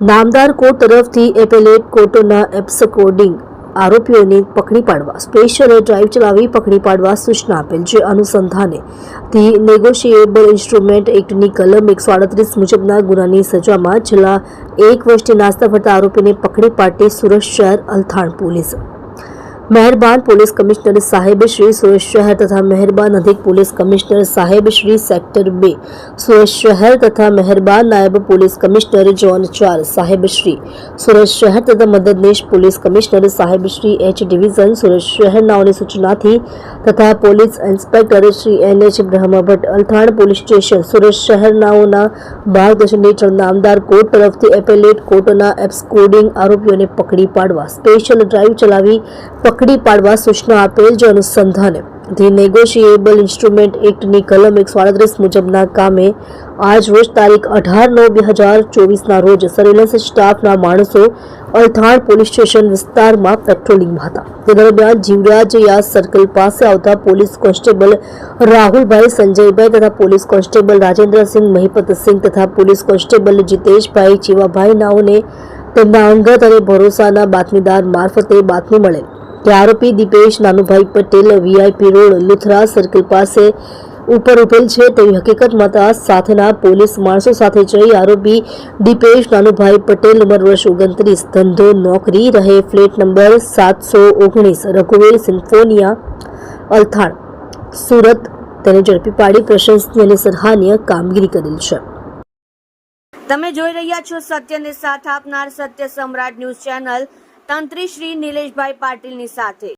નામદાર કોર્ટ તરફથી એપેલેટ કોર્ટોના એબ્સકોડિંગ આરોપીઓને પકડી પાડવા, સ્પેશિયલ ડ્રાઈવ ચલાવી પકડી પાડવા સૂચના આપેલ છે. અનુસંધાને ધી નેગોશિએબલ ઇન્સ્ટ્રુમેન્ટ એક્ટની કલમ એકસો આડત્રીસ મુજબના ગુનાની સજામાં છેલ્લા એક વર્ષથી નાસ્તા ફરતા આરોપીને પકડી પાડતી સુરત શહેર અલથાણ પોલીસ મહેરબાન પોલીસ કમિશનર સાહેબ શ્રી સુરત શહેર તથા મહેરબાન અધિક પોલીસ કમિશનર સાહેબ શ્રી સેક્ટર બે સુરત શહેર તથા મહેરબાન નાયબ પોલીસ કમિશનર જોન ચાર સાહેબ શ્રી સુરત શહેર તથા મદદનીશ પોલીસ કમિશનર સાહેબ શ્રી એચ ડિવિઝન સુરત શહેરનાઓની સૂચનાથી તથા police inspector Shri N H Brahmbhatt Althan police station Surat શહેરનાઓના માર્ગદર્શન હેઠળ નામદાર કોર્ટ તરફથી એપેલેટ કોર્ટના એપ્સકોડિંગ આરોપીઓને પકડી પાડવા સ્પેશિયલ ડ્રાઈવ ચલાવી પકડી પાડવા સૂચના આપેલ જે અનુસંધાને. ધી નેગોશિએબલ ઇન્સ્ટ્રુમેન્ટ એક્ટની કલમ એકસો આડત્રીસ મુજબના કામે આજ રોજ તારીખ અઢાર નવ બે હજાર ચોવીસના રોજ સર્વેલન્સ સ્ટાફના માણસો અલથાણ પોલીસ સ્ટેશન વિસ્તારમાં પેટ્રોલિંગમાં હતા. તે દરમિયાન જીવરાજ યાસ સર્કલ પાસે આવતા પોલીસ કોન્સ્ટેબલ રાહુલભાઈ, સંજયભાઈ તથા પોલીસ કોન્સ્ટેબલ રાજેન્દ્રસિંહ મહિપતસિંહ તથા પોલીસ કોન્સ્ટેબલ જીતેશભાઈ ચીવાભાઈ નાઓને તેમના અંગત અને ભરોસાના બાતમીદાર મારફતે બાતમી મળેલ. કે આરોપી Dipesh Nanubhai Patel VIP road Luthra circle પાસે ઉપર ઉભેલ છે. તેવી હકીકત મળતા સાથેના પોલીસ માણસો સાથે જઈ આરોપી દીપેશ નાનુભાઈ પટેલ ઉંમર વર્ષ ઓગણત્રીસ, ધંધો, નોકરી, રહે ફ્લેટ નંબર સાતસો ઓગણીસ, રઘુવીર સિમ્ફોનિયા, અલથાણ, સુરત. તેને ઝડપી પાડી પ્રશંસનીય અને સરાહનીય કામગીરી કરેલ છે. તમે જોઈ રહ્યા છો સત્યને સાથ આપનાર સત્ય સમ્રાટ ન્યૂઝ ચેનલ. તંત્રી શ્રી નિલેશભાઈ પાટીલની સાથે.